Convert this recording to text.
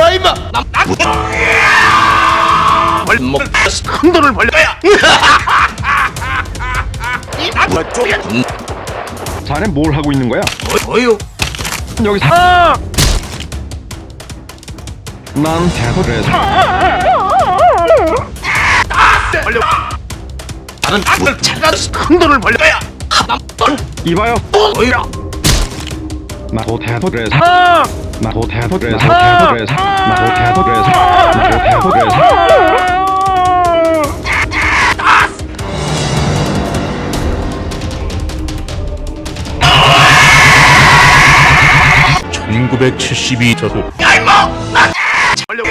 야 임마! 벌목 큰 돈을 벌려. 야! 이 나무 쪽이야? 자네 뭘 하고 있는 거야? 뭐요. 여기 사... 난 대도를 벌려. 나는 나무를 찾아서 큰 돈을 벌려. 야 하나만 이봐요. 뭐요 나도 대도를 마호 태보 드레스 마호 드레스 마호 태보 드레스 마호 태보 드레스 마1972 저도 야 임마! 나! 전력!